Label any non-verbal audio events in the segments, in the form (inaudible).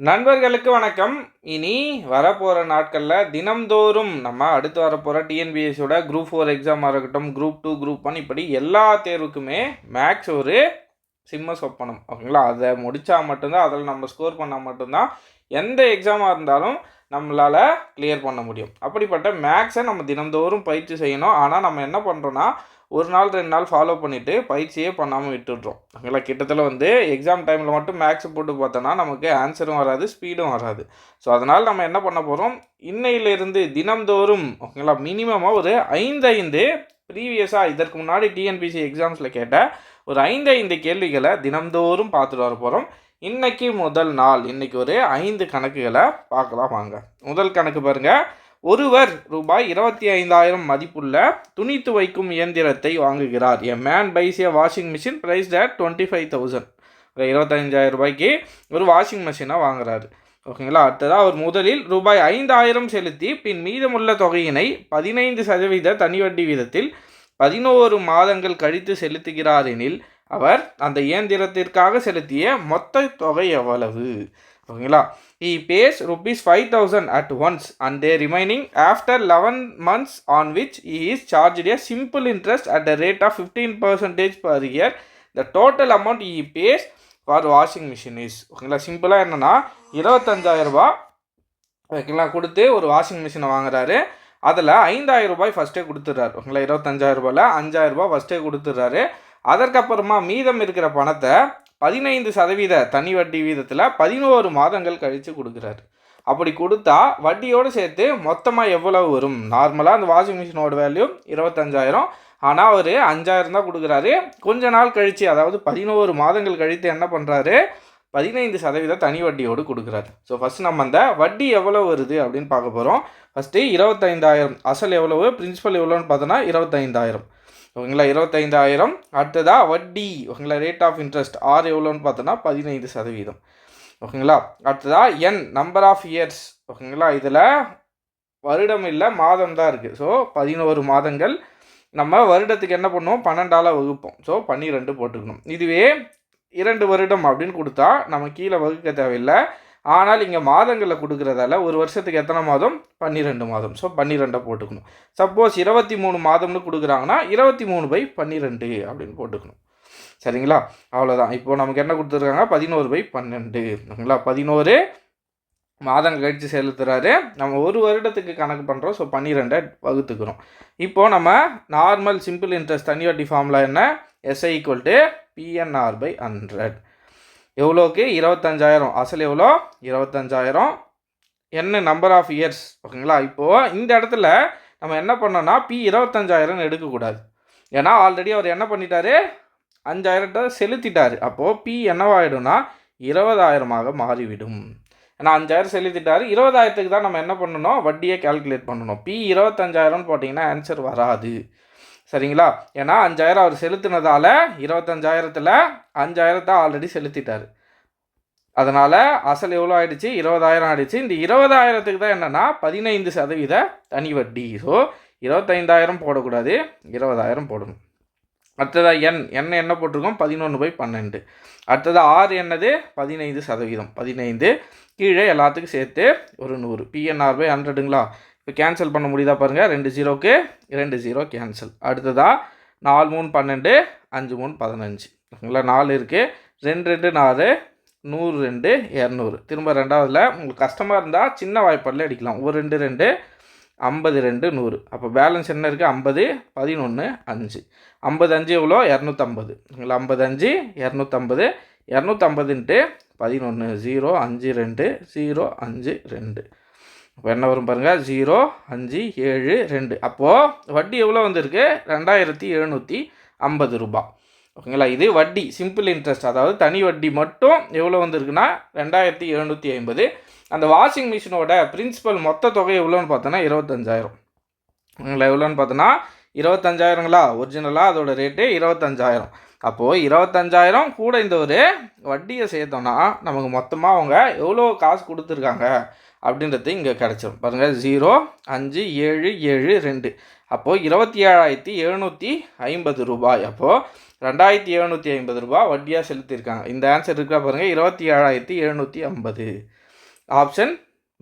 நண்பர்களுக்கு வணக்கம். இனி வரப்போகிற நாட்களில் தினம்தோறும் நம்ம அடுத்து வரப்போகிற டிஎன்பிஎஸ்சியோட குரூப் ஃபோர் எக்ஸாமாக இருக்கட்டும் குரூப் டூ குரூப் ஒன் இப்படி எல்லா தேர்வுக்குமே மேக்ஸ் ஒரு சிம்ம சொப்பனம் ஓகேங்களா? அதை முடித்தா மட்டும்தான் அதில் நம்ம ஸ்கோர் பண்ணால் மட்டும்தான் எந்த எக்ஸாமாக இருந்தாலும் நம்மளால் கிளியர் பண்ண முடியும். அப்படிப்பட்ட மேக்ஸை நம்ம தினந்தோறும் பயிற்சி செய்யணும். ஆனால் நம்ம என்ன பண்ணுறோன்னா ஒரு நாள் ரெண்டு நாள் ஃபாலோ பண்ணிவிட்டு பயிற்சியே பண்ணாமல் விட்டுடுறோம். ஓகேங்களா கிட்டத்தட்ட வந்து எக்ஸாம் டைமில் மட்டும் மேக்ஸ் போட்டு பார்த்தோன்னா நமக்கு ஆன்சரும் வராது ஸ்பீடும் வராது. ஸோ அதனால் நம்ம என்ன பண்ண போகிறோம் இன்னையிலிருந்து தினம்தோறும் ஓகேங்களா மினிமமாக ஒரு ஐந்து ஐந்து ப்ரீவியஸாக இதற்கு முன்னாடி டிஎன்பிசி எக்ஸாம்ஸில் கேட்ட ஒரு ஐந்து ஐந்து கேள்விகளை தினம்தோறும் பார்த்துட்டு வர போகிறோம் இன்னைக்கு முதல் நாள். இன்னைக்கு ஒரு ஐந்து கணக்குகளை பார்க்கலாம் வாங்க. முதல் கணக்கு பாருங்கள் ஒருவர் ரூபாய் இருபத்தி ஐந்தாயிரம் மதிப்புள்ள துணி துவைக்கும் இயந்திரத்தை வாங்குகிறார். A man buys a washing machine price at twenty five thousand இருபத்தஞ்சாயிரம் ரூபாய்க்கு ஒரு வாஷிங் மிஷினை வாங்குறாரு. ஓகேங்களா அடுத்ததாக அவர் முதலில் ரூபாய் ஐந்தாயிரம் செலுத்தி பின் மீதமுள்ள தொகையினை பதினைந்து சதவீத தனி வட்டி வீதத்தில் பதினோரு மாதங்கள் கழித்து செலுத்துகிறார் எனில் அவர் அந்த இயந்திரத்திற்காக செலுத்திய மொத்த தொகை எவ்வளவு? ஓகேங்களா? He pays rupees 5000 at once and the remaining after 11 months on which he is charged a simple interest at the rate of 15 percentage per year. The total amount he pays for washing machine is ஓகேங்களா? சிம்பிளாக என்னென்னா இருபத்தஞ்சாயிரம் ரூபா ஓகேங்களா? கொடுத்து ஒரு washing மிஷினை வாங்குறாரு. அதில் ஐந்தாயிரம் ரூபாய் ஃபஸ்ட்டே கொடுத்துட்றாரு. ஓகேங்களா? இருபத்தஞ்சாயிரம் ரூபாயில் அஞ்சாயிரம் ரூபாய் ஃபஸ்ட்டே கொடுத்துட்றாரு. அதற்கப்புறமா மீதம் இருக்கிற பணத்தை பதினைந்து சதவீத தனி வட்டி வீதத்தில் பதினோரு மாதங்கள் கழித்து கொடுக்குறாரு. அப்படி கொடுத்தா வட்டியோடு சேர்த்து மொத்தமாக எவ்வளவு வரும்? நார்மலாக அந்த வாஷிங் மிஷினோட வேல்யூ இருபத்தஞ்சாயிரம். ஆனால் அவர் அஞ்சாயிரம் தான் கொடுக்குறாரு. கொஞ்ச நாள் கழித்து அதாவது பதினோரு மாதங்கள் கழித்து என்ன பண்ணுறாரு பதினைந்து சதவீத தனி வட்டியோடு கொடுக்குறாரு. ஸோ ஃபஸ்ட் நம்ம அந்த வட்டி எவ்வளோ வருது அப்படின்னு பார்க்க போகிறோம் ஃபஸ்ட்டு இருபத்தைந்தாயிரம். அசல் எவ்வளவு? பிரின்சிபல் எவ்வளோன்னு பார்த்தோன்னா இருபத்தைந்தாயிரம். ஓகேங்களா? இருபத்தைந்தாயிரம். அடுத்ததாக வட்டி. ஓகேங்களா? ரேட் ஆஃப் இன்ட்ரெஸ்ட் ஆர் எவ்வளோன்னு பார்த்தோன்னா பதினைந்து சதவீதம். ஓகேங்களா? அடுத்ததாக என் நம்பர் ஆஃப் இயர்ஸ் ஓகேங்களா? இதில் வருடம் இல்லை மாதம் தான் இருக்குது ஸோ பதினோரு மாதங்கள். நம்ம வருடத்துக்கு என்ன பண்ணுவோம்? பன்னெண்டால் வகுப்போம். ஸோ பன்னிரெண்டு போட்டுக்கணும். இதுவே இரண்டு வருடம் அப்படின்னு கொடுத்தா நம்ம கீழே வகுக்க தேவையில்லை. ஆனால் இங்கே மாதங்களில் கொடுக்குறதால ஒரு வருஷத்துக்கு எத்தனை மாதம்? பன்னிரெண்டு மாதம். ஸோ பன்னிரெண்டை போட்டுக்கணும். சப்போஸ் இருபத்தி மூணு மாதம்னு கொடுக்குறாங்கன்னா இருபத்தி மூணு பை பன்னிரெண்டு அப்படின்னு போட்டுக்கணும். சரிங்களா? அவ்வளோதான் இப்போது நமக்கு என்ன கொடுத்துருக்காங்க? பதினோரு பை பன்னெண்டு. ஓகேங்களா பதினோரு மாதம் கழித்து செலுத்துகிறாரு நம்ம ஒரு வருடத்துக்கு கணக்கு பண்ணுறோம் ஸோ பன்னிரெண்டை வகுத்துக்கிறோம். இப்போது நம்ம நார்மல் சிம்பிள் இன்ட்ரெஸ்ட் தனி வட்டி ஃபார்மில் என்ன? SI equal to PNR by hundred எவ்வளோக்கு? இருபத்தஞ்சாயிரம். அசல் எவ்வளோ? இருபத்தஞ்சாயிரம். என்ன நம்பர் ஆஃப் இயர்ஸ் ஓகேங்களா? இப்போது இந்த இடத்துல நம்ம என்ன பண்ணோன்னா பி இருபத்தஞ்சாயிரம் எடுக்கக்கூடாது. ஏன்னா ஆல்ரெடி அவர் என்ன பண்ணிட்டாரு? அஞ்சாயிரத்தை செலுத்திட்டார். அப்போது பி என்னவாயிடும்னா இருபதாயிரமாக மாறிவிடும். ஏன்னா அஞ்சாயிரம் செலுத்திட்டாரு. இருபதாயிரத்துக்கு தான் நம்ம என்ன பண்ணணும்? வட்டியை கால்குலேட் பண்ணணும். பி இருபத்தஞ்சாயிரம்னு போட்டிங்கன்னா ஆன்சர் வராது. சரிங்களா? ஏன்னா அஞ்சாயிரம் அவர் செலுத்தினதால இருபத்தஞ்சாயிரத்தில் அஞ்சாயிரத்தை ஆல்ரெடி செலுத்திட்டார். அதனால் அசல் எவ்வளோ ஆகிடுச்சு இருபதாயிரம் ஆகிடுச்சு இந்த இருபதாயிரத்துக்கு தான் என்னென்னா பதினைந்து சதவீத தனி வட்டி. ஸோ இருபத்தைந்தாயிரம் போடக்கூடாது. இருபதாயிரம் போடணும். அடுத்ததாக என் எண்ணெய் என்ன போட்டிருக்கோம்? பதினொன்று பை பன்னெண்டு. அடுத்ததாக ஆறு என்னது? பதினைந்து சதவீதம். பதினைந்து. கீழே எல்லாத்துக்கும் சேர்த்து ஒரு நூறு. பிஎன்ஆர் பை ஹண்ட்ரடுங்களா இப்போ கேன்சல் பண்ண முடியுதா பாருங்கள் ரெண்டு ஜீரோக்கு ரெண்டு ஜீரோ கேன்சல் அடுத்ததாக நாலு மூணு பன்னெண்டு அஞ்சு மூணு பதினஞ்சு. ஓகேங்களா? நாலு இருக்குது ரெண்டு ரெண்டு நாலு நூறு ரெண்டு இரநூறு. திரும்ப ரெண்டாவதில் உங்களுக்கு கஷ்டமாக இருந்தால் சின்ன வாய்ப்பாடில் அடிக்கலாம். ஒரு ரெண்டு ரெண்டு ஐம்பது ரெண்டு நூறு. அப்போ பேலன்ஸ் என்ன இருக்குது ஐம்பது பதினொன்று அஞ்சு. ஐம்பது அஞ்சு எவ்வளோ? இரநூத்தம்பது. ஓகேங்களா? ஐம்பது அஞ்சு இரநூத்தம்பது. இரநூத்தம்பதுன்ட்டு பதினொன்று ஜீரோ அஞ்சு ரெண்டு ஜீரோ அஞ்சு ரெண்டு. இப்போ என்ன வரும் பாருங்கள் ஜீரோ அஞ்சு ஏழு ரெண்டு. அப்போது வட்டி எவ்வளோ வந்திருக்கு? ரெண்டாயிரத்தி எழுநூற்றி ஐம்பது ரூபாய் ஓகேங்களா? இது வட்டி சிம்பிள் இன்ட்ரெஸ்ட் அதாவது தனி வட்டி மட்டும் எவ்வளோ வந்திருக்குன்னா ரெண்டாயிரத்தி எழுநூற்றி ஐம்பது. அந்த வாஷிங் மிஷினோட பிரின்சிபல் மொத்த தொகை எவ்வளோன்னு பார்த்தோன்னா இருபத்தஞ்சாயிரம். ஓகேங்களா? எவ்வளோன்னு பார்த்தோன்னா இருபத்தஞ்சாயிரங்களா? ஒரிஜினலாக அதோட ரேட்டு இருபத்தஞ்சாயிரம். அப்போது இருபத்தஞ்சாயிரம் கூட இந்த ஒரு வட்டியை சேர்த்தோன்னா நமக்கு மொத்தமாக அவங்க எவ்வளோ காசு கொடுத்துருக்காங்க? அப்படின்றது இங்கே கிடச்சிரும். பாருங்கள் ஜீரோ அஞ்சு ஏழு ஏழு ரெண்டு. அப்போது இருபத்தி ஏழாயிரத்தி எழுநூற்றி ஐம்பது ரூபாய். அப்போது ரெண்டாயிரத்தி எழுநூற்றி ஐம்பது ரூபாய் வட்டியாக செலுத்தியிருக்காங்க. இந்த ஆன்சர் இருக்கா பாருங்கள் இருபத்தி ஏழாயிரத்தி எழுநூற்றி ஐம்பது. ஆப்ஷன்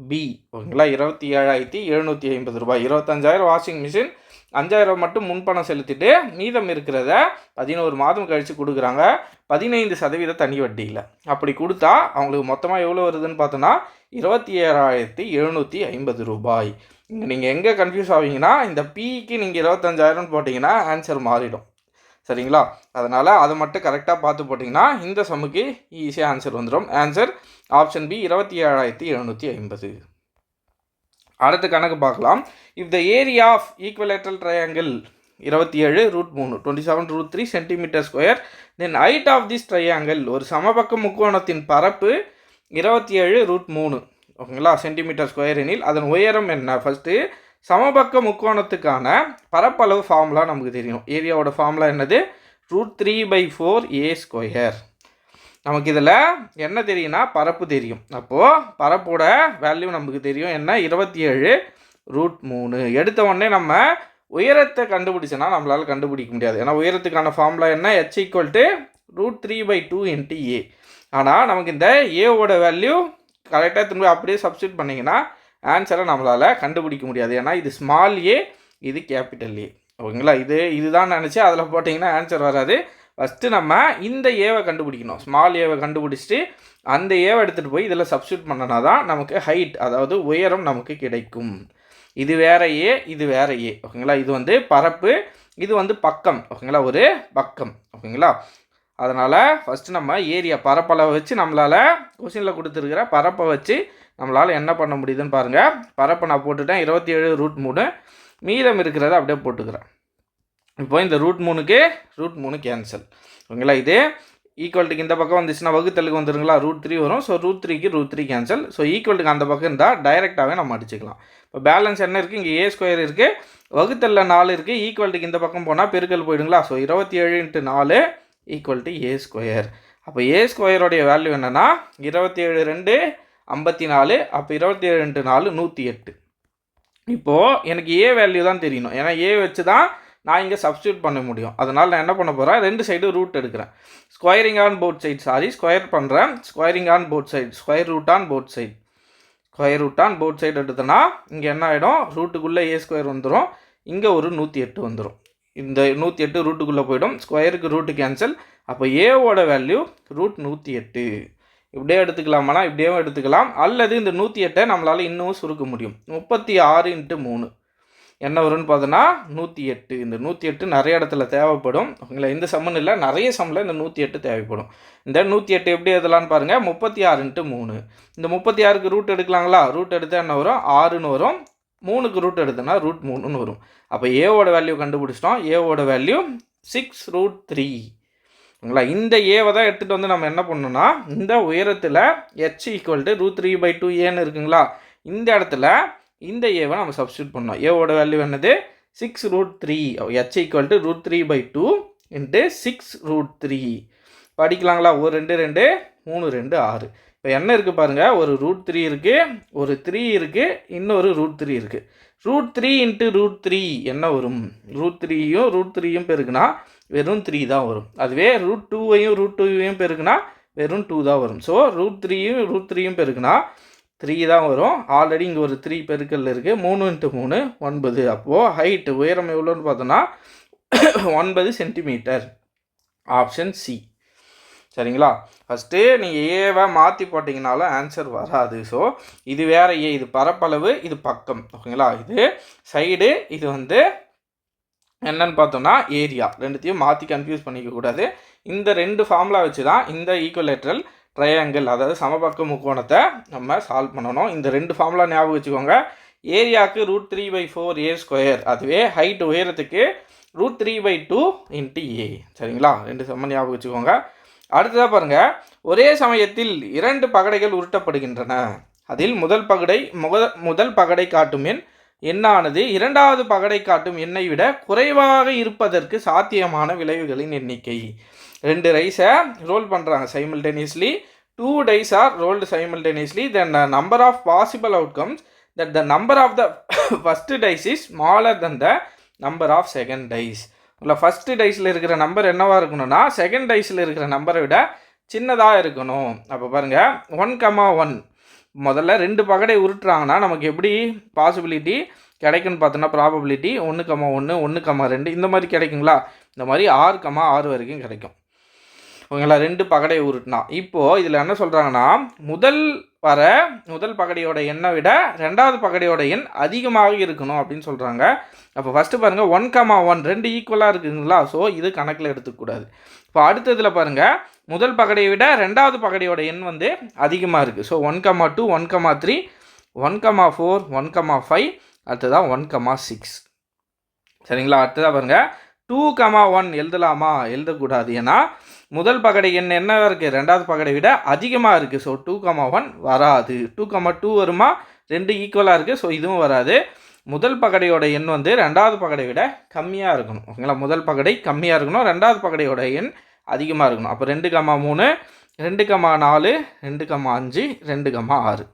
பி ஓகேங்களா? இருபத்தி ஏழாயிரத்தி எழுநூற்றி ஐம்பது ரூபாய். இருபத்தஞ்சாயிரம் வாஷிங் மிஷின் அஞ்சாயிரம் மட்டும் முன்பணம் செலுத்திட்டு மீதம் இருக்கிறத பதினோரு மாதம் கழித்து கொடுக்குறாங்க. பதினைந்து சதவீத தனி வட்டியில். அப்படி கொடுத்தா அவங்களுக்கு மொத்தமாக எவ்வளோ வருதுன்னு பார்த்தோன்னா இருபத்தி ஏழாயிரத்தி எழுநூற்றி ஐம்பது ரூபாய். இங்கே நீங்கள் எங்கே கன்ஃபியூஸ் ஆவீங்கன்னா இந்த பிக்கு நீங்கள் இருபத்தஞ்சாயிரம்னு போட்டிங்கன்னா ஆன்சர் மாறிடும். சரிங்களா? அதனால் அதை மட்டும் கரெக்டாக பார்த்து போட்டிங்கன்னா இந்த சம்முக்கு ஈஸியாக ஆன்சர் வந்துடும். ஆன்சர் ஆப்ஷன் பி இருபத்தி ஏழாயிரத்தி எழுநூற்றி ஐம்பது. அடுத்த கணக்கு பார்க்கலாம். If the area of equilateral triangle இருபத்தி ஏழு ரூட் மூணு twenty seven root three centimetre square then height of this triangle ஒரு சமபக்க முக்கோணத்தின் பரப்பு இருபத்தி ஏழு ரூட் மூணு. ஓகேங்களா சென்டிமீட்டர் ஸ்கொயர் எனில் அதன் உயரம் என்ன? ஃபஸ்ட்டு சமபக்க முக்கோணத்துக்கான பரப்பளவு ஃபார்முலா நமக்கு தெரியும். ஏரியாவோட ஃபார்முலா என்னது? Root three by four a square நமக்கு இதில் என்ன தெரியும்னா பரப்பு தெரியும். அப்போது பரப்போட வேல்யூ நமக்கு தெரியும். என்ன? இருபத்தி ஏழு ரூட் மூணு. எடுத்த உடனே நம்ம உயரத்தை கண்டுபிடிச்சோன்னா நம்மளால் கண்டுபிடிக்க முடியாது. ஏன்னா உயரத்துக்கான ஃபார்முலா என்ன? H equal to root three by two into a ஆனால் நமக்கு இந்த ஏவோட வேல்யூ கரெக்டாக திரும்ப அப்படியே சப்ஸ்டியூட் பண்ணிங்கன்னா ஆன்சரை நம்மளால் கண்டுபிடிக்க முடியாது. ஏன்னா இது ஸ்மால் ஏ இது கேபிட்டல் ஏ ஓகேங்களா? இது இதுதான் நினச்சி அதில் போட்டிங்கன்னா ஆன்சர் வராது. ஃபஸ்ட்டு நம்ம இந்த ஏவை கண்டுபிடிக்கணும். ஸ்மால் ஏவை கண்டுபிடிச்சிட்டு அந்த ஏவை எடுத்துகிட்டு போய் இதில் சப்ஸ்டியூட் பண்ணனா தான் நமக்கு ஹைட் அதாவது உயரம் நமக்கு கிடைக்கும். இது வேற ஏ இது வேற ஏ ஓகேங்களா? இது வந்து பரப்பு இது வந்து பக்கம். ஓகேங்களா? ஒரு பக்கம். ஓகேங்களா? அதனால் ஃபஸ்ட்டு நம்ம ஏரியா பரப்பளவை வச்சு நம்மளால் கொஷினில் கொடுத்துருக்கிற பரப்பை வச்சு நம்மளால் என்ன பண்ண முடியுதுன்னு பாருங்கள் பரப்பை நான் போட்டுட்டேன். இருபத்தி ஏழு ரூட் மூணு. மீதம் இருக்கிறத அப்படியே போட்டுக்கிறேன். இப்போ இந்த ரூட் மூணுக்கு ரூட் மூணு கேன்சல் ஓகேங்களா? இது ஈக்குவல்ட்டுக்கு இந்த பக்கம் வந்துச்சுன்னா வகுத்தலுக்கு வந்துருங்களா? ரூட் த்ரீ வரும். ஸோ ரூட் த்ரீக்கு ரூட் த்ரீ கேன்சல் ஸோ ஈக்குவல்ட்டுக்கு அந்த பக்கம் இருந்தால் டைரெக்டாகவே நம்ம அடிச்சுக்கலாம். இப்போ பேலன்ஸ் என்ன இருக்குது இங்கே ஏ ஸ்கொயர் இருக்குது வகுத்தலில் நாலு இருக்குது ஈக்குவல்ட்டுக்கு இந்த பக்கம் போனால் பெருக்கல் போயிடுங்களா? ஸோ இருபத்தி ஏழு இன்ட்டு நாலு ஈக்குவல் டு ஏ ஸ்கொயர் அப்போ ஏ ஸ்கொயருடைய வேல்யூ என்னென்னா இருபத்தி ஏழு ரெண்டு ஐம்பத்தி நாலு அப்போ இருபத்தி ஏழு இன்ட்டு நாலு நூற்றி எட்டு. இப்போது எனக்கு ஏ வேல்யூ தான் தெரியணும். ஏன்னா ஏ வச்சு தான் நான் இங்கே சப்ஸ்டியூட் பண்ண முடியும். அதனால் நான் என்ன பண்ண போகிறேன் ரெண்டு சைடு ரூட் எடுக்கிறேன். Squaring on both side sorry square பண்ணுறேன் squaring on both side square root on both side square root on both side எடுத்தோன்னா இங்கே என்ன ஆகிடும் ரூட்டுக்குள்ளே ஏ ஸ்கொயர் வந்துடும் இங்கே ஒரு நூற்றி எட்டு வந்துடும் இந்த நூற்றி எட்டு ரூட்டுக்குள்ளே போயிடும். ஸ்கொயருக்கு ரூட்டு கேன்சல் அப்போ ஏவோட வேல்யூ ரூட் நூற்றி எட்டு. இப்படியே எடுத்துக்கலாமானா இப்படியே எடுத்துக்கலாம். அல்லது இந்த நூற்றி எட்டை நம்மளால் இன்னும் சுருக்க முடியும். முப்பத்தி ஆறு இன்ட்டு மூணு. என்ன வரும்னு பார்த்தோன்னா நூற்றி எட்டு இந்த நூற்றி எட்டு நிறைய இடத்துல தேவைப்படும். ஓகேங்களா? இந்த சம்மன் இல்லை நிறைய சம்மில் இந்த நூற்றி எட்டு தேவைப்படும். இந்த நூற்றி எட்டு எப்படி எழுதலான்னு பாருங்கள் முப்பத்தி ஆறுன்ட்டு மூணு. இந்த முப்பத்தி ஆறுக்கு ரூட் எடுக்கலாங்களா? ரூட் எடுத்தால் என்ன வரும்? ஆறுன்னு வரும். மூணுக்கு ரூட் எடுத்தோன்னா ரூட் மூணுன்னு வரும். அப்போ ஏவோட வேல்யூ கண்டுபிடிச்சிட்டோம். ஏவோட வேல்யூ சிக்ஸ் ரூட் த்ரீ ஓகேங்களா? இந்த ஏவை தான் எடுத்துகிட்டு வந்து நம்ம என்ன பண்ணணும்னா இந்த உயரத்தில் H equal to root three by two ஏன்னு இருக்குங்களா? இந்த இடத்துல இந்த ஏவை நம்ம சப்ஸ்டியூட் பண்ணோம் ஏவோட வேல்யூ என்னது? Six root three H equal to root three by two into six root three படிக்கலாங்களா? ஒரு ரெண்டு ரெண்டு மூணு ரெண்டு ஆறு. இப்போ என்ன இருக்குது பாருங்கள் ஒரு ரூட் த்ரீ இருக்குது ஒரு த்ரீ இருக்குது இன்னொரு ரூட் த்ரீ இருக்குது root three into root three என்ன வரும்? ரூட் த்ரீயும் ரூட் த்ரீயும் பெருக்குனா வெறும் த்ரீ தான் வரும். அதுவே ரூட் டூவையும் ரூட் டூவையும் பெருக்குனா வெறும் டூ தான் வரும். ஸோ ரூட் த்ரீயும் ரூட் த்ரீயும் பெருக்குனா த்ரீ தான் வரும். ஆல்ரெடி இங்கே ஒரு த்ரீ பெருக்கல் இருக்குது மூணு இன்ட்டு மூணு ஒன்பது. அப்போது ஹைட்டு உயரம் எவ்வளோன்னு பார்த்தோன்னா (coughs) ஒன்பது சென்டிமீட்டர் ஆப்ஷன் சி சரிங்களா? ஃபஸ்ட்டு நீங்கள் ஏவை மாற்றி போட்டிங்கனாலும் ஆன்சர் வராது. ஸோ இது வேறு ஏ இது பரப்பளவு இது பக்கம். ஓகேங்களா? இது சைடு இது வந்து என்னன்னு பார்த்தோம்னா ஏரியா ரெண்டுத்தையும் மாற்றி கன்ஃபியூஸ் பண்ணிக்க கூடாது. இந்த ரெண்டு ஃபார்முலா வச்சு தான் இந்த ஈக்குவலேட்ரல் ட்ரையாங்கிள் அதாவது சமபக்க முக்கோணத்தை நம்ம சால்வ் பண்ணணும். இந்த ரெண்டு ஃபார்முலா ஞாபகம் வச்சுக்கோங்க. ஏரியாவுக்கு root three by four a square அதுவே ஹைட் உயரத்துக்கு root three by two into a சரிங்களா? ரெண்டு செம்ம ஞாபகம் வச்சுக்கோங்க. அடுத்ததாக பாருங்கள் ஒரே சமயத்தில் இரண்டு பகடைகள் உருட்டப்படுகின்றன. அதில் முதல் பகடை முக முதல் பகடை காட்டும் எண் எண்ணானது. இரண்டாவது பகடை காட்டும் எண்ணை விட குறைவாக இருப்பதற்கு சாத்தியமான விளைவுகளின் எண்ணிக்கை. ரெண்டு ரைஸை ரோல் பண்ணுறாங்க simultaneously two dice are rolled simultaneously then number of possible outcomes that the number of the first dice is smaller than the number of second dice இல்லை ஃபஸ்ட்டு டைஸில் இருக்கிற நம்பர் என்னவாக இருக்கணும்னா செகண்ட் டைஸில் இருக்கிற நம்பரை விட சின்னதாக இருக்கணும். அப்போ பாருங்கள் ஒன் கமா ஒன் முதல்ல ரெண்டு பகடை உருட்டுறாங்கன்னா நமக்கு எப்படி பாசிபிலிட்டி கிடைக்குன்னு பார்த்தோன்னா ப்ராபபிலிட்டி ஒன்று கம்மா ஒன்று ஒன்று கம்மா ரெண்டு இந்த மாதிரி கிடைக்குங்களா? இந்த மாதிரி ஆறு கம்மா ஆறு வரைக்கும் கிடைக்கும். ஓகேங்களா ரெண்டு பகடை உருட்டினா. இப்போது இதில் என்ன சொல்கிறாங்கன்னா முதல் வர முதல் பகடையோட எண்ணை விட ரெண்டாவது பகடையோட எண் அதிகமாக இருக்கணும் அப்படின்னு சொல்கிறாங்க அப்போ ஃபஸ்ட்டு பாருங்கள் ஒன் கமா ஒன் ரெண்டு ஈக்குவலாக இருக்குதுங்களா? ஸோ இது கணக்கில் எடுத்துக்கூடாது இப்போ அடுத்ததில் பாருங்கள் முதல் பகடையை விட ரெண்டாவது பகடையோட எண் வந்து அதிகமாக இருக்குது so one comma two one comma three one comma four one comma five அடுத்ததான் ஒன் கமா சிக்ஸ் சரிங்களா? அடுத்ததாக பாருங்கள் டூ கமா ஒன் எழுதலாமா? எழுதக்கூடாது. ஏன்னா முதல் பகடை எண் என்ன இருக்குது ரெண்டாவது பகடை விட அதிகமாக இருக்குது ஸோ டூ கமா ஒன் வராது. டூ கமா டூ வருமா? ரெண்டு ஈக்குவலாக இருக்குது ஸோ இதுவும் வராது. முதல் பகடையோட எண் வந்து ரெண்டாவது பகடை விட கம்மியாக இருக்கணும். ஓகேங்களா? முதல் பகடை கம்மியாக இருக்கணும். ரெண்டாவது பகடையோட எண் அதிகமாக இருக்கணும். அப்போ ரெண்டு கமா மூணு ரெண்டு கமா நாலு ரெண்டு கமா அஞ்சு ரெண்டு கமா ஆறு.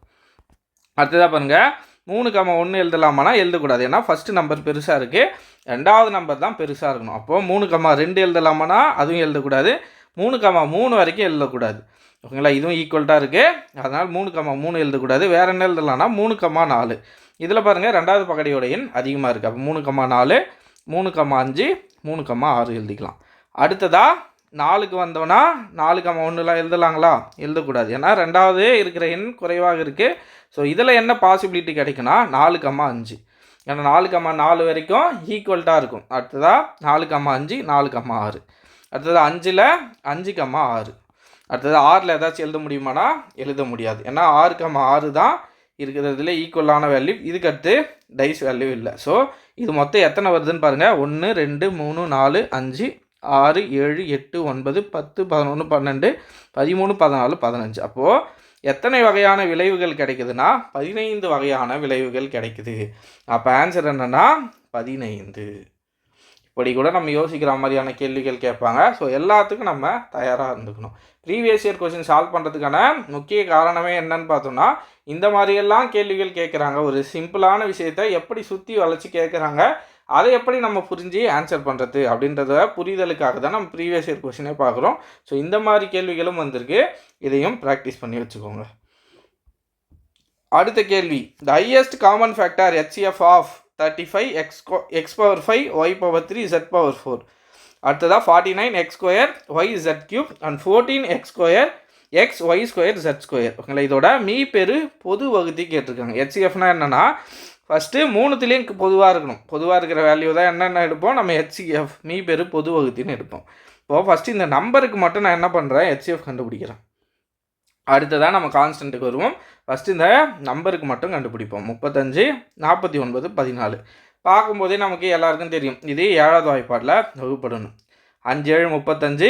அடுத்ததாக பாருங்கள் மூணு கமா ஒன்று எழுதலாமானா எழுதக்கூடாது. ஏன்னா ஃபஸ்ட்டு நம்பர் பெருசாக இருக்குது ரெண்டாவது நம்பர் தான் பெருசாக இருக்கணும். அப்போது மூணு கமா ரெண்டு எழுதலாமானா அதுவும் எழுதக்கூடாது. மூணு கமா மூணு வரைக்கும் எழுதக்கூடாது. ஓகேங்களா? இதுவும் ஈக்குவல்ட்டாக இருக்குது அதனால் மூணு கமா மூணு எழுதக்கூடாது. வேறு என்ன எழுதலாம்னா மூணு கமா நாலு. இதில் பாருங்கள் ரெண்டாவது பகடியோட எண் அதிகமாக இருக்குது அப்போ மூணு கமா நாலு மூணு கமா அஞ்சு மூணு கமா ஆறு எழுதிக்கலாம். அடுத்ததாக நாலுக்கு வந்தோன்னா நாலு கமா ஒன்றுலாம் எழுதலாங்களா? எழுதக்கூடாது. ஏன்னா ரெண்டாவது இருக்கிற எண் குறைவாக இருக்குது ஸோ இதில் என்ன பாசிபிலிட்டி கிடைக்குன்னா நாலு கம்மா அஞ்சு. ஏன்னா நாலு கம்மா நாலு வரைக்கும் ஈக்குவல்ட்டாக இருக்கும். அடுத்ததாக நாலு கம்மா அஞ்சு நாலு கம்மா ஆறு. அடுத்தது அஞ்சில் அஞ்சு கம்மா ஆறு. அடுத்தது ஆறில் ஏதாச்சும் எழுத முடியுமானா எழுத முடியாது. ஏன்னா ஆறு கம்மா ஆறு தான் இருக்கிறதுல ஈக்குவலான வேல்யூ இதுக்கடுத்து டைஸ் வேல்யூ இல்லை. ஸோ இது மொத்தம் எத்தனை வருதுன்னு பாருங்கள் ஒன்று ரெண்டு மூணு நாலு அஞ்சு ஆறு ஏழு எட்டு ஒன்பது பத்து பதினொன்று பன்னெண்டு பதிமூணு பதினாலு பதினஞ்சு. அப்போது எத்தனை வகையான விளைவுகள் கிடைக்குதுன்னா பதினைந்து வகையான விளைவுகள் கிடைக்குது. அப்போ ஆன்சர் என்னென்னா பதினைந்து. இப்படி கூட நம்ம யோசிக்கிற மாதிரியான கேள்விகள் கேட்பாங்க. ஸோ எல்லாத்துக்கும் நம்ம தயாராக இருந்துக்கணும். ப்ரீவியஸ் இயர் கொஷின் சால்வ் பண்ணுறதுக்கான முக்கிய காரணமே என்னன்னு பார்த்தோம்னா இந்த மாதிரியெல்லாம் கேள்விகள் கேட்குறாங்க. ஒரு சிம்பிளான விஷயத்தை எப்படி சுற்றி வளைச்சி கேட்குறாங்க அதை எப்படி நம்ம புரிஞ்சு ஆன்சர் பண்ணுறது அப்படின்றத புரிதலுக்காக தான் நம்ம ப்ரீவியஸ் இயர் கொஷினே பார்க்குறோம். ஸோ இந்த மாதிரி கேள்விகளும் வந்திருக்கு. இதையும் ப்ராக்டிஸ் பண்ணி வச்சுக்கோங்க. அடுத்த கேள்வி. The highest common factor HCF of thirty five x x power five y power three z power four அடுத்ததாக forty nine x square y z cube and fourteen x square x y square z square ஓகேங்களா? இதோட me பெரு பொது வகுதி கேட்டிருக்காங்க. ஹெச்சிஎஃப்னா என்னென்னா first மூணுத்துலேயும் பொதுவாக இருக்கணும். பொதுவாக இருக்கிற வேல்யூ தான் என்னென்ன எடுப்போம்? நம்ம ஹெச்சிஎஃப் மீ பெரு பொது வகுத்தின்னு எடுப்போம். இப்போது ஃபஸ்ட்டு இந்த நம்பருக்கு மட்டும் நான் என்ன பண்ணுறேன் ஹெச்சிஎஃப் கண்டுபிடிக்கிறேன். அடுத்ததாக நம்ம கான்ஸ்டன்ட்டுக்கு வருவோம். ஃபஸ்ட்டு இந்த நம்பருக்கு மட்டும் கண்டுபிடிப்போம். முப்பத்தஞ்சு நாற்பத்தி ஒன்பது பதினாலு. பார்க்கும்போதே நமக்கு எல்லாருக்கும் தெரியும். இது ஏழாவது வாய்ப்பாடில் வகுப்படணும். அஞ்சு ஏழு முப்பத்தஞ்சு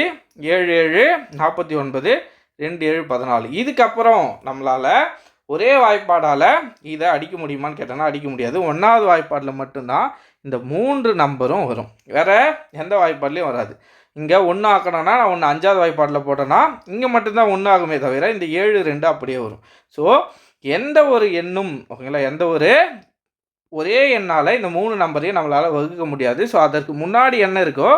ஏழு ஏழு நாற்பத்தி ஒன்பது ரெண்டு ஏழு பதினாலு. இதுக்கப்புறம் நம்மளால் ஒரே வாய்ப்பாடால் இதை அடிக்க முடியுமான்னு கேட்டோன்னா அடிக்க முடியாது. ஒன்றாவது வாய்ப்பாடில் மட்டும்தான் இந்த மூன்று நம்பரும் வரும். வேறு எந்த வாய்ப்பாட்லேயும் வராது. இங்கே ஒன்று ஆக்கணும்னா நான் ஒன்று அஞ்சாவது வாய்ப்பாட்டில் போட்டேன்னா இங்கே மட்டும்தான் ஒன்று ஆகுமே தவிர இந்த ஏழு ரெண்டு அப்படியே வரும். ஸோ எந்த ஒரு எண்ணும் ஓகேங்களா எந்த ஒரு ஒரே எண்ணால் இந்த மூணு நம்பரையும் நம்மளால் வகுக்க முடியாது. ஸோ அதற்கு முன்னாடி என்ன இருக்கோ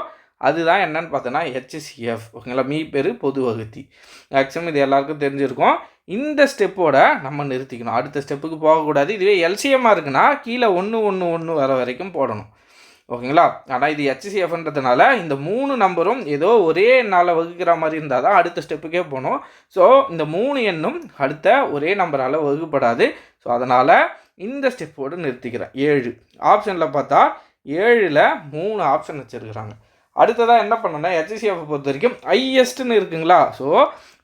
அதுதான் என்னன்னு பார்த்தோன்னா ஹெச்சிசிஎஃப் ஓகேங்களா மீ பேர் பொது வகுத்தி. மேக்ஸிமம் இது எல்லாருக்கும் தெரிஞ்சிருக்கும். இந்த ஸ்டெப்போட நம்ம நிறுத்திக்கணும். அடுத்த ஸ்டெப்புக்கு போகக்கூடாது. இதுவே எல்சிஎம்மாக இருக்குன்னா கீழே ஒன்று ஒன்று ஒன்று வர வரைக்கும் போடணும். ஓகேங்களா? ஆனால் இது ஹெச்சிசிஎஃப்ன்றதுனால இந்த மூணு நம்பரும் ஏதோ ஒரே எண்ணால் வகுக்கிற மாதிரி இருந்தால் தான் அடுத்த ஸ்டெப்புக்கே போகணும். ஸோ இந்த மூணு எண்ணும் அடுத்த ஒரே நம்பரால் வகுப்படாது ஸோ அதனால் இந்த ஸ்டெப்போடு நிறுத்திக்கிறேன். ஏழு. ஆப்ஷனில் பார்த்தா ஏழில் மூணு ஆப்ஷன் வச்சுருக்குறாங்க. அடுத்ததாக என்ன பண்ணணும்னா ஹெச்சிசிஎஃப் பொறுத்த வரைக்கும் ஹையஸ்ட்டுன்னு இருக்குங்களா? ஸோ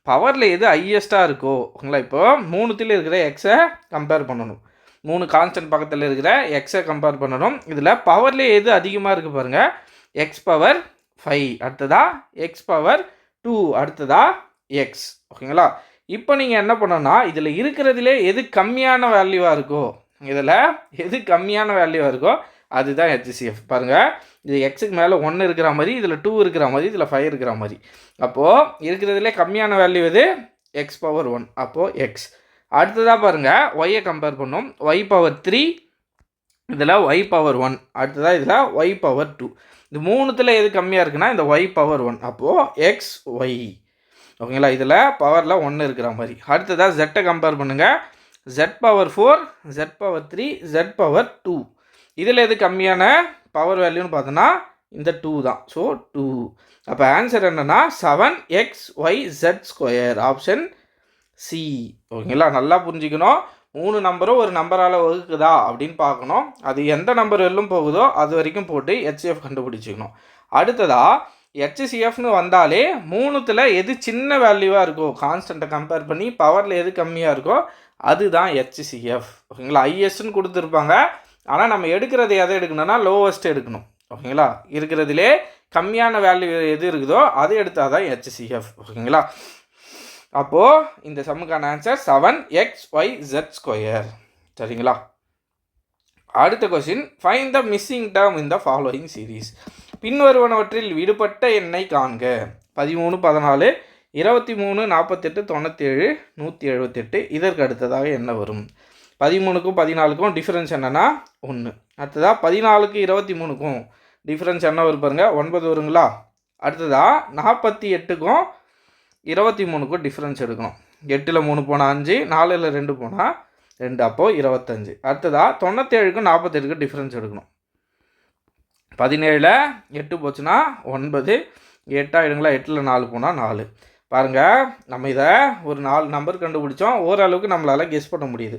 பவரில் எது ஹையஸ்ட்டாக இருக்கோ ஓகேங்களா? இப்போ மூணுத்தில் இருக்கிற எக்ஸை கம்பேர் பண்ணணும். மூணு கான்ஸ்டன்ட் பக்கத்தில் இருக்கிற எக்ஸை கம்பேர் பண்ணணும். இதில் பவர்லேயே எது அதிகமாக இருக்குது பாருங்கள் எக்ஸ் பவர் ஃபைவ் அடுத்ததா எக்ஸ் பவர் டூ அடுத்ததா எக்ஸ் ஓகேங்களா? இப்போ நீங்கள் என்ன பண்ணணும்னா இதில் இருக்கிறதுலே எது கம்மியான வேல்யூவாக இருக்கோ இதில் எது கம்மியான வேல்யூவாக இருக்கோ அதுதான் ஹெச்சிசிஎஃப் பாருங்கள் இது எக்ஸுக்கு மேலே ஒன்று இருக்கிற மாதிரி இதில் டூ இருக்கிற மாதிரி இதில் ஃபைவ் இருக்கிற மாதிரி. அப்போது இருக்கிறதுலே கம்மியான வேல்யூ எது? எக்ஸ் பவர் ஒன் அப்போது எக்ஸ் அடுத்ததாக பாருங்கள் ஒய்யை கம்பேர் பண்ணோம். ஒய் பவர் த்ரீ இதில் ஒய் பவர் ஒன் அடுத்ததாக இதில் ஒய் பவர் டூ இந்த மூணுத்தில் எது கம்மியாக இருக்குன்னா இந்த ஒய் பவர் ஒன் அப்போது எக்ஸ் ஒய் ஓகேங்களா இதில் பவரில் ஒன்று இருக்கிற மாதிரி. அடுத்ததாக ஜெட்டை கம்பேர் பண்ணுங்கள் z power four z power three z power two இதில் எது கம்மியான பவர் வேல்யூன்னு பார்த்தோன்னா இந்த டூ தான். ஸோ டூ அப்போ ஆன்சர் என்னென்னா seven x y z square option C ஓகேங்களா? நல்லா புரிஞ்சுக்கணும். மூணு நம்பரும் ஒரு நம்பரால் வகுக்குதா அப்படின்னு பார்க்கணும். அது எந்த நம்பர் வெல்லும் போகுதோ அது வரைக்கும் போட்டு ஹெச்எஃப் கண்டுபிடிச்சிக்கணும். அடுத்ததாக ஹெச்சிசிஎஃப்னு வந்தாலே மூணுத்தில் எது சின்ன வேல்யூவாக இருக்கோ கான்ஸ்டண்ட்டை கம்பேர் பண்ணி பவரில் எது கம்மியாக இருக்கோ அதுதான் ஹெச்சிசிஎஃப் ஓகேங்களா? ஐஎஸ்ன்னு கொடுத்துருப்பாங்க. ஆனால் நம்ம எடுக்கிறது எதை எடுக்கணும்னா லோவஸ்ட் எடுக்கணும். ஓகேங்களா? இருக்கிறதுலே கம்மியான வேல்யூ எது இருக்குதோ அது எடுத்தால் தான் ஹெச்சிசிஎஃப் ஓகேங்களா? அப்போது இந்த சம்முக்கான answer seven x y z square சரிங்களா? அடுத்த question find the missing term இந்த ஃபாலோயிங் சீரீஸ் பின்வருவனவற்றில் விடுபட்ட எண்ணை காண்க. பதிமூணு பதினாலு இருபத்தி மூணு நாற்பத்தெட்டு தொண்ணூற்றேழு நூற்றி எழுபத்தெட்டு இதற்கு அடுத்ததாக என்ன வரும்? பதிமூணுக்கும் பதினாலுக்கும் டிஃப்ரென்ஸ் என்னென்னா ஒன்று அடுத்ததாக பதினாலுக்கு இருபத்தி மூணுக்கும் டிஃப்ரென்ஸ் என்ன வரும் பாருங்கள் ஒன்பது வருங்களா? அடுத்ததாக நாற்பத்தி எட்டுக்கும் இருபத்தி மூணுக்கும் டிஃப்ரென்ஸ் எடுக்கணும். எட்டில் மூணு போனால் அஞ்சு நாலில் ரெண்டு போனால் ரெண்டு அப்போது இருபத்தஞ்சு. அடுத்ததாக தொண்ணூற்றேழுக்கும் நாற்பத்தேழுக்கும் டிஃப்ரென்ஸ் எடுக்கணும். பதினேழில் எட்டு போச்சுன்னா ஒன்பது எட்டாயிடுங்களா எட்டில் நாலு போனால் நாலு. பாருங்கள் நம்ம இதை ஒரு நாலு நம்பர் கண்டுபிடிச்சோம். ஓரளவுக்கு நம்மளால் கெஸ் பண்ண முடியுது.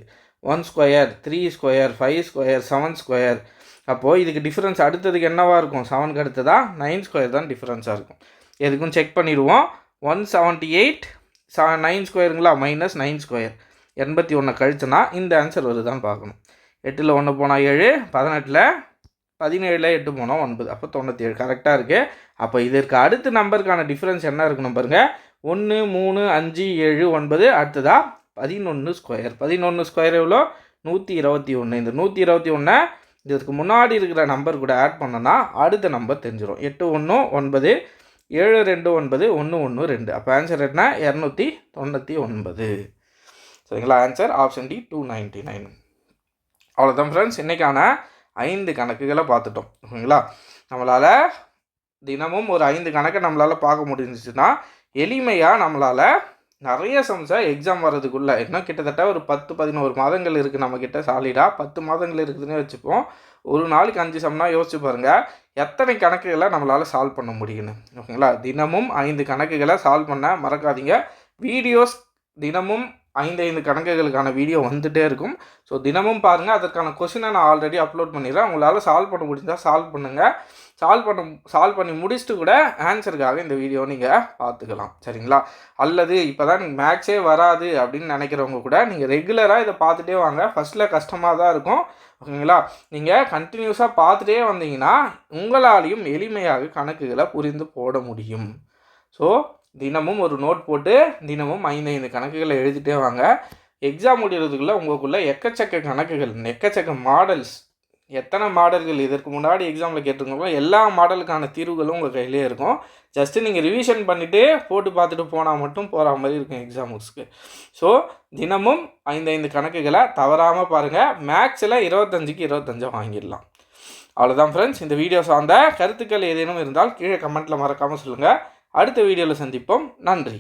One square three square five square seven square அப்போது இதுக்கு டிஃப்ரென்ஸ் அடுத்ததுக்கு என்னவாக இருக்கும்? செவனுக்கு அடுத்ததாக நைன் ஸ்கொயர் தான் டிஃப்ரென்ஸாக இருக்கும். எதுக்கும் செக் பண்ணிடுவோம். One seventy eight seven nine ஸ்கொயருங்களா minus nine square எண்பத்தி ஒன்றை கழிச்சுனா இந்த ஆன்சர் வருதான்னு பார்க்கணும். எட்டில் ஒன்று போனால் ஏழு பதினெட்டில் பதினேழில் எட்டு போனால் ஒன்பது. அப்போ தொண்ணூற்றி ஏழு கரெக்டாக இருக்குது அப்போ இதற்கு அடுத்த நம்பருக்கான டிஃப்ரென்ஸ் என்ன இருக்கணும் பாருங்கள் ஒன்று மூணு அஞ்சு ஏழு ஒன்பது. அடுத்ததாக பதினொன்று ஸ்கொயர் பதினொன்று ஸ்கொயர் எவ்வளோ? நூற்றி இருபத்தி ஒன்று இந்த நூற்றி இருபத்தி ஒன்றை இதற்கு முன்னாடி இருக்கிற நம்பர் கூட ஆட் பண்ணோன்னா அடுத்த நம்பர் தெரிஞ்சிடும் எட்டு ஒன்று ஒன்பது ஏழு ரெண்டு ஒன்பது ஒன்று ஒன்று ரெண்டு. அப்போ ஆன்சர் என்ன? இரநூத்தி தொண்ணூற்றி ஒன்பது. சரிங்களா? Answer option D two ninety nine அவ்வளோதான் ஃப்ரெண்ட்ஸ் இன்றைக்கான ஐந்து கணக்குகளை பார்த்துட்டோம். ஓகேங்களா நம்மளால் தினமும் ஒரு ஐந்து கணக்கை நம்மளால் பார்க்க முடிஞ்சிச்சுன்னா எளிமையாக நம்மளால் நிறைய சம்ஸை எக்ஸாம் வர்றதுக்குள்ளே இன்னும் கிட்டத்தட்ட ஒரு பத்து பதினோரு மாதங்கள் இருக்குது நம்மக்கிட்ட சாலிடாக பத்து மாதங்கள் இருக்குதுன்னு வச்சுப்போம். ஒரு நாளைக்கு அஞ்சு சம்னா யோசிச்சு பாருங்கள் எத்தனை கணக்குகளை நம்மளால் சால்வ் பண்ண முடியும்னு. ஓகேங்களா? தினமும் ஐந்து கணக்குகளை சால்வ் பண்ண மறக்காதீங்க. வீடியோஸ் தினமும் ஐந்து ஐந்து கணக்குகளுக்கான வீடியோ வந்துகிட்டே இருக்கும். ஸோ தினமும் பாருங்கள் அதற்கான கொஷினை நான் ஆல்ரெடி அப்லோட் பண்ணிடுறேன். உங்களால் சால்வ் பண்ண முடிஞ்சால் சால்வ் பண்ணுங்கள் சால்வ் பண்ண சால்வ் பண்ணி முடிச்சுட்டு கூட ஆன்சருக்காக இந்த வீடியோ நீங்கள் பார்த்துக்கலாம். சரிங்களா? அல்லது இப்போ தான் நீங்கள் மேக்ஸே வராது அப்படின்னு நினைக்கிறவங்க கூட நீங்கள் ரெகுலராக இதை பார்த்துட்டே வாங்க. ஃபஸ்ட்டில் கஷ்டமாக தான் இருக்கும். ஓகேங்களா? நீங்கள் கண்டினியூஸாக பார்த்துட்டே வந்தீங்கன்னா உங்களாலையும் எளிமையாக கணக்குகளை புரிந்து போட முடியும். ஸோ தினமும் ஒரு நோட் போட்டு தினமும் ஐந்து ஐந்து கணக்குகளை எழுதிட்டே வாங்க. எக்ஸாம் முடிகிறதுக்குள்ளே உங்களுக்குள்ள எக்கச்சக்க கணக்குகள் எக்கச்சக்க மாடல்ஸ் எத்தனை மாடல்கள் இதற்கு முன்னாடி எக்ஸாமில் கேட்டிருக்கோம் எல்லா மாடலுக்கான தீர்வுகளும் உங்கள் கையிலே இருக்கும். ஜஸ்ட்டு நீங்கள் ரிவிஷன் பண்ணிவிட்டு போட்டு பார்த்துட்டு போனால் மட்டும் போகிற மாதிரி இருக்கும் எக்ஸாம்ஸ்க்கு ஸோ தினமும் ஐந்து ஐந்து கணக்குகளை தவறாமல் பாருங்கள் மேக்ஸில் இருபத்தஞ்சுக்கு இருபத்தஞ்சை வாங்கிடலாம். அவ்வளோதான் ஃப்ரெண்ட்ஸ் இந்த வீடியோ சார்ந்த கருத்துக்கள் ஏதேனும் இருந்தால் கீழே கமெண்ட்டில் மறக்காமல் சொல்லுங்கள் அடுத்த வீடியோவில் சந்திப்போம். நன்றி.